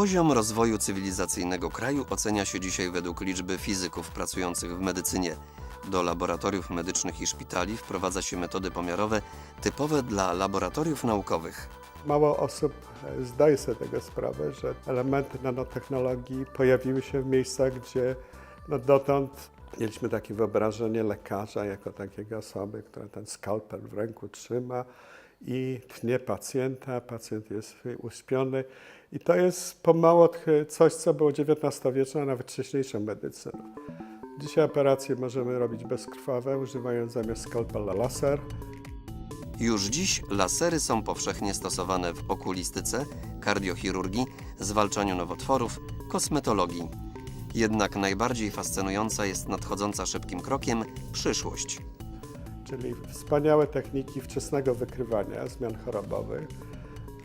Poziom rozwoju cywilizacyjnego kraju ocenia się dzisiaj według liczby fizyków pracujących w medycynie. Do laboratoriów medycznych i szpitali wprowadza się metody pomiarowe typowe dla laboratoriów naukowych. Mało osób e, zdaje sobie tego sprawę, że elementy nanotechnologii pojawiły się w miejscach, gdzie no dotąd mieliśmy takie wyobrażenie lekarza jako takiej osoby, która ten skalpel w ręku trzyma i tnie pacjenta, pacjent jest uśpiony. I to jest pomału coś, co było XIX-wieczne, a nawet wcześniejszą medycyną. Dzisiaj operacje możemy robić bezkrwawe, używając zamiast skalpela laser. Już dziś lasery są powszechnie stosowane w okulistyce, kardiochirurgii, zwalczaniu nowotworów, kosmetologii. Jednak najbardziej fascynująca jest nadchodząca szybkim krokiem przyszłość. Czyli wspaniałe techniki wczesnego wykrywania zmian chorobowych,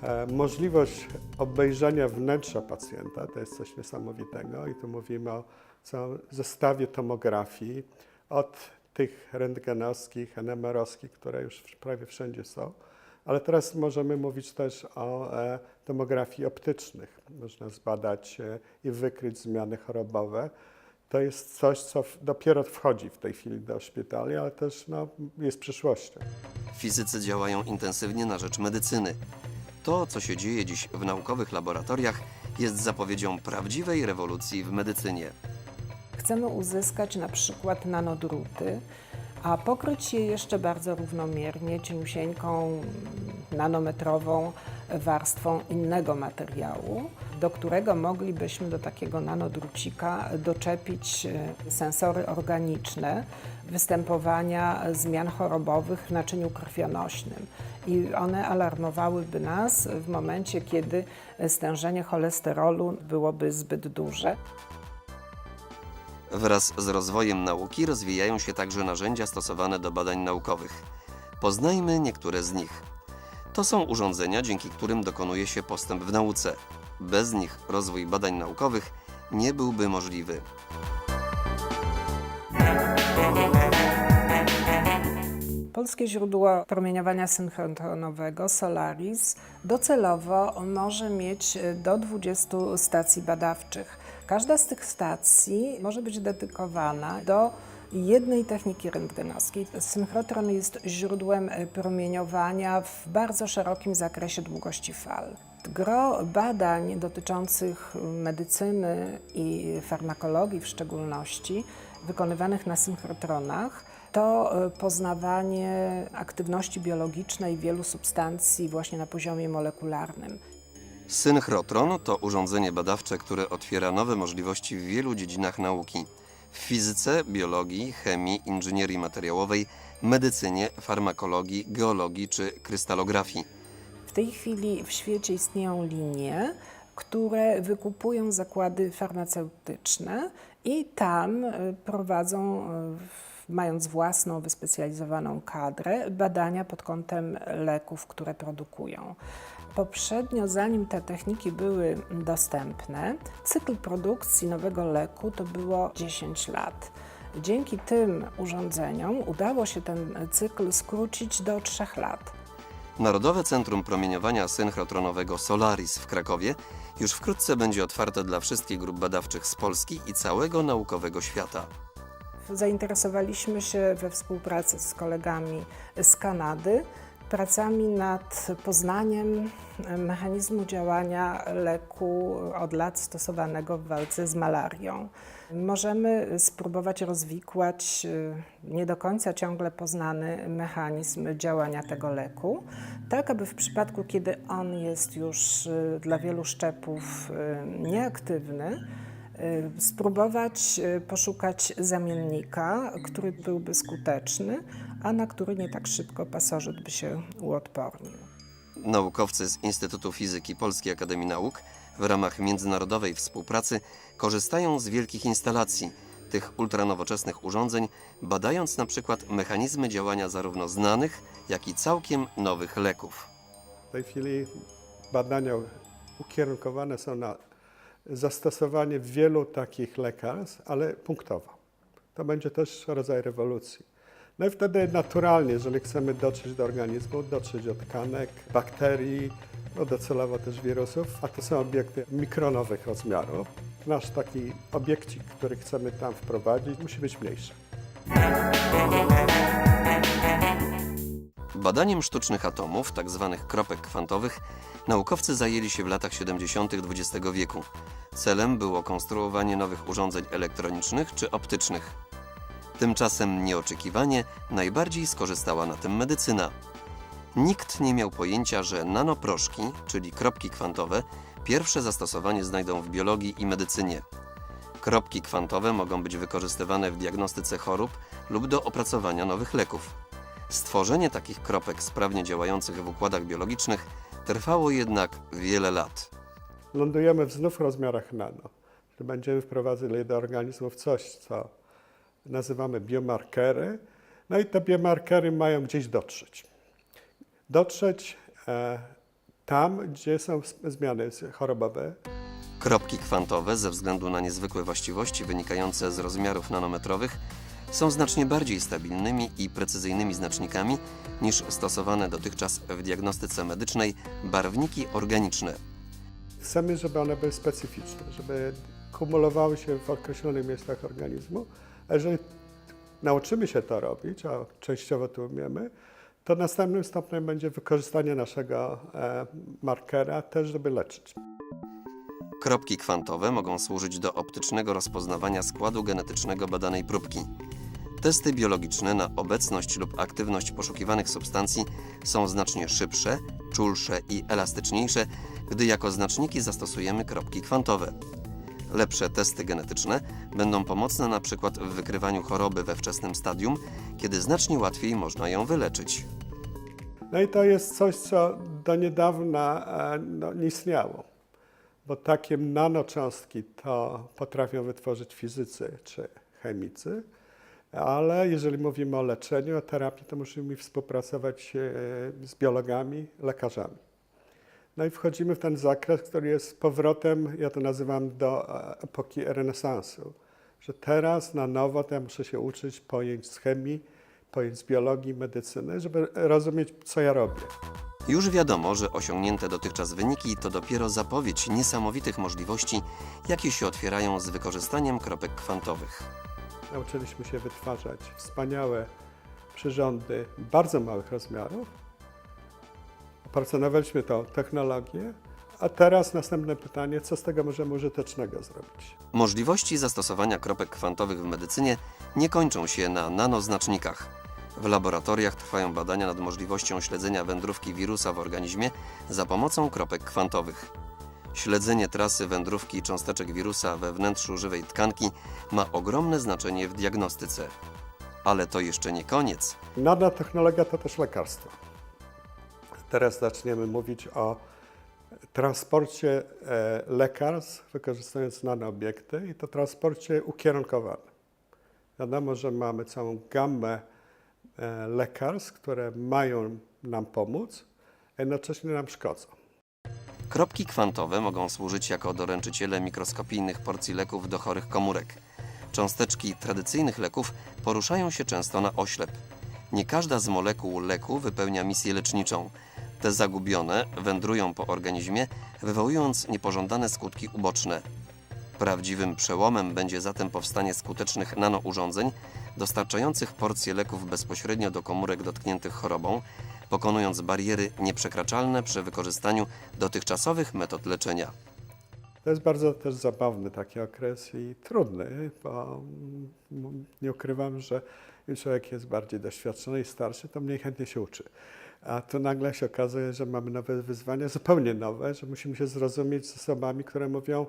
e, możliwość obejrzenia wnętrza pacjenta, to jest coś niesamowitego i tu mówimy o całym zestawie tomografii, od tych rentgenowskich, NMR-owskich, które już prawie wszędzie są, ale teraz możemy mówić też o e, tomografii optycznych. Można zbadać e, i wykryć zmiany chorobowe. To jest coś, co dopiero wchodzi w tej chwili do szpitali, ale też no, jest przyszłością. Fizycy działają intensywnie na rzecz medycyny. To, co się dzieje dziś w naukowych laboratoriach, jest zapowiedzią prawdziwej rewolucji w medycynie. Chcemy uzyskać na przykład nanodruty, a pokryć je jeszcze bardzo równomiernie cieniusieńką, nanometrową warstwą innego materiału, do którego moglibyśmy do takiego nanodrucika doczepić e, sensory organiczne występowania zmian chorobowych w naczyniu krwionośnym. I one alarmowałyby nas w momencie, kiedy stężenie cholesterolu byłoby zbyt duże. Wraz z rozwojem nauki rozwijają się także narzędzia stosowane do badań naukowych. Poznajmy niektóre z nich. To są urządzenia, dzięki którym dokonuje się postęp w nauce. Bez nich rozwój badań naukowych nie byłby możliwy. Polskie źródło promieniowania synchronowego Solaris docelowo może mieć do 20 stacji badawczych. Każda z tych stacji może być dedykowana do jednej techniki rentgenowskiej. Synchrotron jest źródłem promieniowania w bardzo szerokim zakresie długości fal. Gro badań dotyczących medycyny i farmakologii w szczególności, wykonywanych na synchrotronach, to e, poznawanie aktywności biologicznej wielu substancji właśnie na poziomie molekularnym. Synchrotron to urządzenie badawcze, które otwiera nowe możliwości w wielu dziedzinach nauki. W fizyce, biologii, chemii, inżynierii materiałowej, medycynie, farmakologii, geologii czy krystalografii. W tej chwili w świecie istnieją linie, które wykupują zakłady farmaceutyczne i tam e, prowadzą, e, mając własną wyspecjalizowaną kadrę, badania pod kątem leków, które produkują. Poprzednio, zanim te techniki były dostępne, cykl produkcji nowego leku to było 10 lat. Dzięki tym urządzeniom udało się ten cykl skrócić do 3 lat. Narodowe Centrum Promieniowania Synchrotronowego Solaris w Krakowie już wkrótce będzie otwarte dla wszystkich grup badawczych z Polski i całego naukowego świata. Zainteresowaliśmy się we współpracy z kolegami z Kanady pracami nad poznaniem mechanizmu działania leku od lat stosowanego w walce z malarią. Możemy spróbować rozwikłać y, nie do końca ciągle poznany mechanizm działania tego leku, tak aby w przypadku, kiedy on jest już y, dla wielu szczepów nieaktywny, spróbować poszukać zamiennika, który byłby skuteczny, a na który nie tak szybko pasożyt by się uodpornił. Naukowcy z Instytutu Fizyki Polskiej Akademii Nauk w ramach międzynarodowej współpracy korzystają z wielkich instalacji, tych ultranowoczesnych urządzeń, badając na przykład mechanizmy działania zarówno znanych, jak i całkiem nowych leków. W tej chwili badania ukierunkowane są na zastosowanie wielu takich lekarstw, ale punktowo. To będzie też rodzaj rewolucji. No i wtedy naturalnie, jeżeli chcemy dotrzeć do organizmu, dotrzeć do tkanek, bakterii, no docelowo też wirusów, a to są obiekty mikronowych rozmiarów. Nasz taki obiekcik, który chcemy tam wprowadzić, musi być mniejszy. Badaniem sztucznych atomów, tzw. kropek kwantowych, naukowcy zajęli się w latach 70. XX wieku. Celem było konstruowanie nowych urządzeń elektronicznych czy optycznych. Tymczasem nieoczekiwanie najbardziej skorzystała na tym medycyna. Nikt nie miał pojęcia, że nanoproszki, czyli kropki kwantowe, pierwsze zastosowanie znajdą w biologii i medycynie. Kropki kwantowe mogą być wykorzystywane w diagnostyce chorób lub do opracowania nowych leków. Stworzenie takich kropek sprawnie działających w układach biologicznych trwało jednak wiele lat. lądujemy w znów rozmiarach nano. Że będziemy wprowadzali do organizmów coś, co nazywamy biomarkery. No i te biomarkery mają gdzieś dotrzeć. Dotrzeć e, tam, gdzie są zmiany chorobowe. Kropki kwantowe, ze względu na niezwykłe właściwości wynikające z rozmiarów nanometrowych, są znacznie bardziej stabilnymi i precyzyjnymi znacznikami niż stosowane dotychczas w diagnostyce medycznej barwniki organiczne. Chcemy, żeby one były specyficzne, żeby kumulowały się w określonych miejscach organizmu. A jeżeli nauczymy się to robić, a częściowo to umiemy, to następnym stopniem będzie wykorzystanie naszego e, markera też, żeby leczyć. Kropki kwantowe mogą służyć do optycznego rozpoznawania składu genetycznego badanej próbki. Testy biologiczne na obecność lub aktywność poszukiwanych substancji są znacznie szybsze, czulsze i elastyczniejsze, gdy jako znaczniki zastosujemy kropki kwantowe. Lepsze testy genetyczne będą pomocne na przykład w wykrywaniu choroby we wczesnym stadium, kiedy znacznie łatwiej można ją wyleczyć. No i to jest coś, co do niedawna e, no, nie istniało, bo takie nanocząstki to potrafią wytworzyć fizycy czy chemicy, ale jeżeli mówimy o leczeniu, o terapii, to musimy współpracować e, z biologami, lekarzami. No i wchodzimy w ten zakres, który jest powrotem, ja to nazywam, do epoki renesansu. Że teraz na nowo ja muszę się uczyć pojęć z chemii, pojęć z biologii, medycyny, żeby rozumieć, co ja robię. Już wiadomo, że osiągnięte dotychczas wyniki to dopiero zapowiedź niesamowitych możliwości, jakie się otwierają z wykorzystaniem kropek kwantowych. Nauczyliśmy się wytwarzać wspaniałe przyrządy bardzo małych rozmiarów. Opracowaliśmy tą technologię, a teraz następne pytanie, co z tego możemy użytecznego zrobić? Możliwości zastosowania kropek kwantowych w medycynie nie kończą się na nanoznacznikach. W laboratoriach trwają badania nad możliwością śledzenia wędrówki wirusa w organizmie za pomocą kropek kwantowych. Śledzenie trasy wędrówki cząsteczek wirusa we wnętrzu żywej tkanki ma ogromne znaczenie w diagnostyce. Ale to jeszcze nie koniec. Nanotechnologia to też lekarstwo. Teraz zaczniemy mówić o transporcie e, lekarstw, wykorzystując nanoobiekty i to transporcie ukierunkowanym. Wiadomo, że mamy całą gamę e, lekarstw, które mają nam pomóc, a jednocześnie nam szkodzą. Kropki kwantowe mogą służyć jako doręczyciele mikroskopijnych porcji leków do chorych komórek. Cząsteczki tradycyjnych leków poruszają się często na oślep. Nie każda z molekuł leku wypełnia misję leczniczą. Te zagubione wędrują po organizmie, wywołując niepożądane skutki uboczne. Prawdziwym przełomem będzie zatem powstanie skutecznych nanourządzeń dostarczających porcje leków bezpośrednio do komórek dotkniętych chorobą, pokonując bariery nieprzekraczalne przy wykorzystaniu dotychczasowych metod leczenia. To jest bardzo też zabawny taki okres i trudny, bo nie ukrywam, że im człowiek jest bardziej doświadczony i starszy, to mniej chętnie się uczy. A tu nagle się okazuje, że mamy nowe wyzwania, zupełnie nowe, że musimy się zrozumieć z osobami, które mówią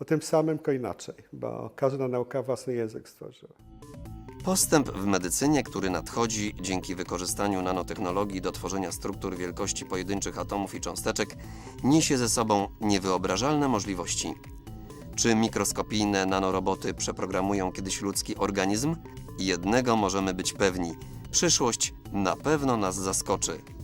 o tym samym, tylko inaczej, bo każda nauka własny język stworzyła. Postęp w medycynie, który nadchodzi dzięki wykorzystaniu nanotechnologii do tworzenia struktur wielkości pojedynczych atomów i cząsteczek, niesie ze sobą niewyobrażalne możliwości. Czy mikroskopijne nanoroboty przeprogramują kiedyś ludzki organizm? Jednego możemy być pewni: przyszłość na pewno nas zaskoczy.